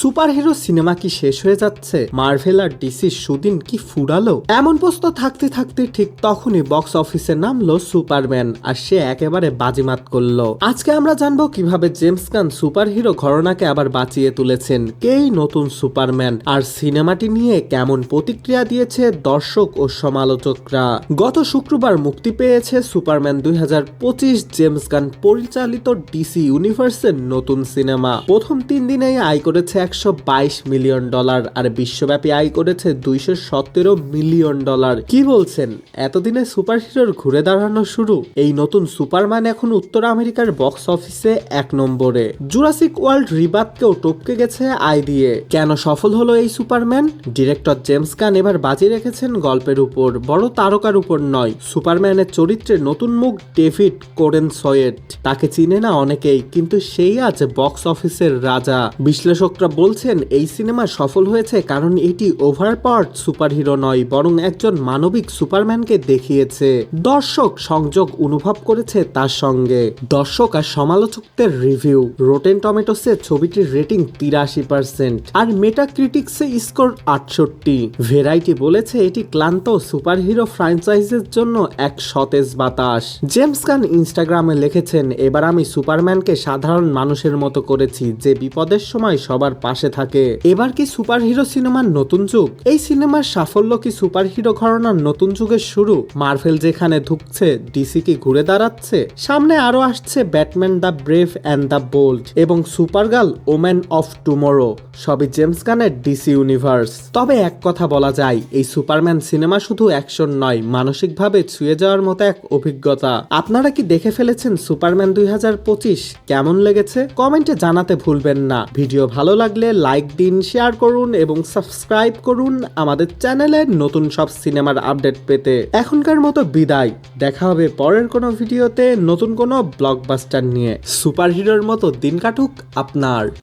Superhero cinema কি শেষ হয়ে যাচ্ছে? মার্ভেল আর ডিসির সুদিন কি ফুরালো? এমন প্রশ্ন থাকতে থাকতে ঠিক তখনই বক্স অফিসে নামলো সুপারম্যান আর সে একেবারে বাজিমাত করল। আজকে আমরা জানব কীভাবে জেমস গান সুপারহিরো ঘরনাকে আবার বাঁচিয়ে তুলেছেন। কেই নতুন সুপারম্যান? আর সিনেমাটি নিয়ে কেমন প্রতিক্রিয়া দিয়েছে দর্শক ও সমালোচকরা? গত শুক্রবার মুক্তি পেয়েছে সুপারম্যান দুই হাজার পঁচিশ জেমস গান পরিচালিত ডিসি ইউনিভার্সের নতুন সিনেমা। প্রথম তিন দিনেই আয় করেছে একশো বাইশ মিলিয়ন ডলার আর বিশ্বব্যাপী আয় করেছে দুইশো সতেরো মিলিয়ন ডলার। কি বলছেন? এতদিনে সুপারহিরোর ঘুরে দাঁড়ানো শুরু। এই নতুন সুপারম্যান এখন উত্তর আমেরিকার বক্স অফিসে এক নম্বরে। জুরাসিক ওয়ার্ল্ড রিবাতকেও টপকে গেছে আয় দিয়ে। কেন সফল হলো এই সুপারম্যান? ডিরেক্টর জেমস গান এবার বাজি রেখেছেন গল্পের উপর, বড় তারকার উপর নয়। সুপারম্যানের চরিত্রে নতুন মুখ ডেভিড কোরেন সয়েট তাকে চিনে না অনেকেই, কিন্তু সেই আজ বক্স অফিসের রাজা। বিশ্লেষকরা বলছেন, এই সিনেমা সফল হয়েছে কারণ এটি ওভার পাওয়ার সুপারহিরো নয়, বরং একজন মানবিক সুপারম্যানকে দেখিয়েছে। দর্শক সংযোগ অনুভব করেছে তার সঙ্গে। দর্শক আর সমালোচকদের রিভিউ। রোটেন টমেটোসে ছবিটির রেটিং তিরাশি পার্সেন্ট আর মেটা ক্রিটিক্সে স্কোর আটষট্টি। ভেরাইটি বলেছে এটি ক্লান্ত সুপারহিরো ফ্র্যাঞ্চাইজের জন্য এক সতেজ বাতাস। জেমস গান ইনস্টাগ্রামে লিখেছেন, এবার আমি সুপারম্যানকে সাধারণ মানুষের মতো করেছি, যে বিপদের সময় সবার পাশে থাকে। এবার কি সুপারহিরো সিনেমার নতুন যুগ? এই সিনেমার সাফল্য কি সুপারহিরো ঘরানার নতুন যুগের শুরু? মার্ভেল যেখানে ঢুকছে ডিসি কি ঘুরে দাঁড়াচ্ছে? সামনে আরও আসছে Batman the brave and the bold এবং সুপারগার্ল ওম্যান অফ টুমোরো সবই জেমস গানের ডিসি ইউনিভার্স তবে এক কথা বলা যায়, এই সুপারম্যান সিনেমা শুধু অ্যাকশন নয়, মানসিকভাবে ছুঁয়ে যাওয়ার মতো এক অভিজ্ঞতা। আপনারা কি দেখে ফেলেছেন সুপারম্যান দুই হাজার পঁচিশ? কেমন লেগেছে? কমেন্টে জানাতে ভুলবেন না। ভিডিও ভালো লাগলে লাইক দিন শেয়ার করুন এবং সাবস্ক্রাইব করুন আমাদের চ্যানেলে নতুন সব সিনেমার আপডেট পেতে। এখনকার মতো বিদায়। দেখা হবে পরের কোনো ভিডিওতে নতুন কোনো ব্লকবাস্টার নিয়ে। সুপারহিরোর মতো দিন কাটুক আপনার।